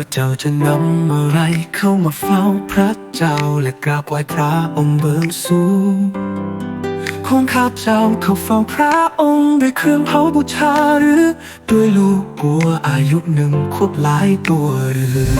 ระเจ้าจะนำอะไรเข้ามาเฝ้าพระเจ้าและกราบไหว้พระองค์เบื้องสูงของข้าเจ้าเข้าเฝ้าพระองค์ด้วยเครื่องเผาบูชาหรือ ด้วยลูกบัวอายุหนึ่งขวบหลายตัวหรือ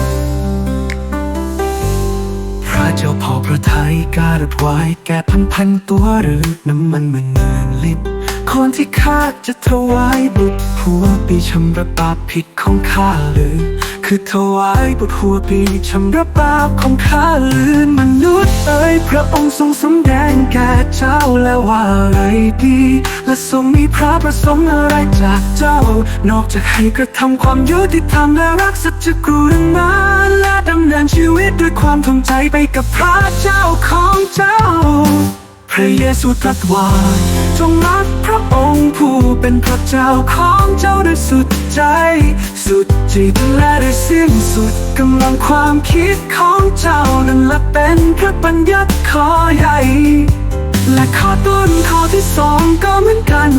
พระเจ้าพอพระทัยการดไว้แก่พันพันตัวหรือน้ำมันหมื่นหมื่นลิตรคนที่ข้าจะถวายบุตรหัวปีชำระบาปผิดของข้าหรือ คือถวายบุตรหัวปีชำระบาปของข้าหรือมนุษย์เอ๋ยพระองค์ทรงสำแดงแก่เจ้าแล้วว่าอะไรดี และทรงมีพระประสงค์อะไรจากเจ้า นอกจากให้กระทำความยุติธรรมและรักสัจกรุณาและดำเนินชีวิตด้วยความทงใจไปกับพระเจ้าของเจ้า พระเยซูตรัสว่าจงรักพระองค์ผู้เป็นพระเจ้าของเจ้าด้วยสุดใจ สุดจิตและด้วยสิ้นสุดกำลังความคิดของเจ้านั่นละเป็นพระบัญญัติข้อใหญ่ และข้อต้นข้อที่สองก็เหมือนกัน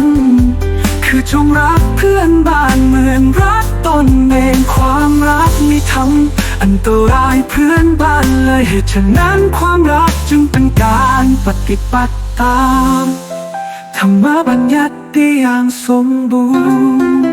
คือจงรักเพื่อนบ้านเหมือนรักตนเองความรักมีทำอันตรายเพื่อนบ้านเลยเหตุฉะนั้นความรักจึงเป็นการปฏิบัติตามธรรมบัญญัติอย่างสมบูรณ์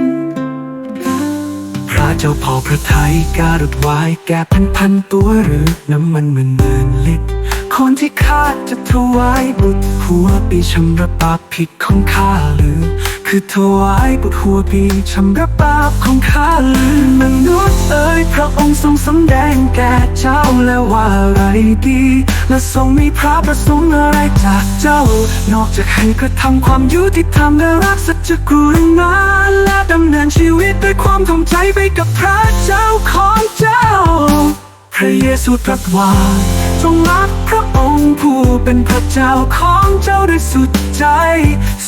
เจ้าพอพระไทยการดไว้แก่พันพันตัวหรือน้ำมันหมื่นหมื่นลิตร คนที่ข้าจะถวายบุตรหัวปีชำระบาปผิดของข้าหรือ คือถวายบุตรหัวปีชำระบาปของข้าหรือมนุษย์เอ๋ยพระองค์ทรงสำแดงแก่เจ้าแล้วว่าอะไรดี และทรงมีพระประสงค์อะไรจากเจ้า นอกจากให้กระทำความยุติธรรมและรักสัจกรุณาและดำเนินชีวิต ด้วยความทงใจไปกับพระเจ้าของเจ้า พระเยซูตรัสว่า จงรักพระองค์ผู้เป็นพระเจ้าของเจ้าด้วยสุดใจ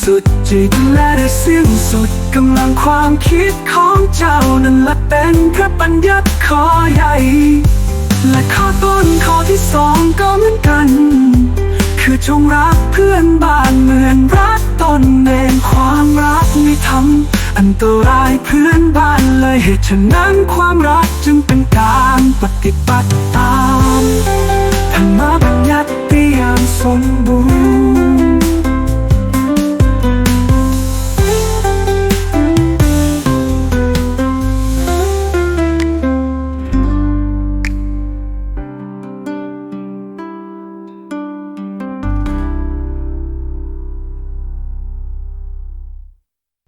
สุดจิตและด้วยสิ้นสุดกำลังความคิดของเจ้านั่นละเป็นพระบัญญัติข้อใหญ่ และข้อต้นข้อที่สองก็เหมือนกัน คือจงรักเพื่อนบ้านเหมือนรักตนเองความรักไม่ทำ อันตรายเพื่อนบ้านเลยเหตุฉะนั้นความรักจึงเป็นการปฏิบัติตามธรรมบัญญัติเตรียมสม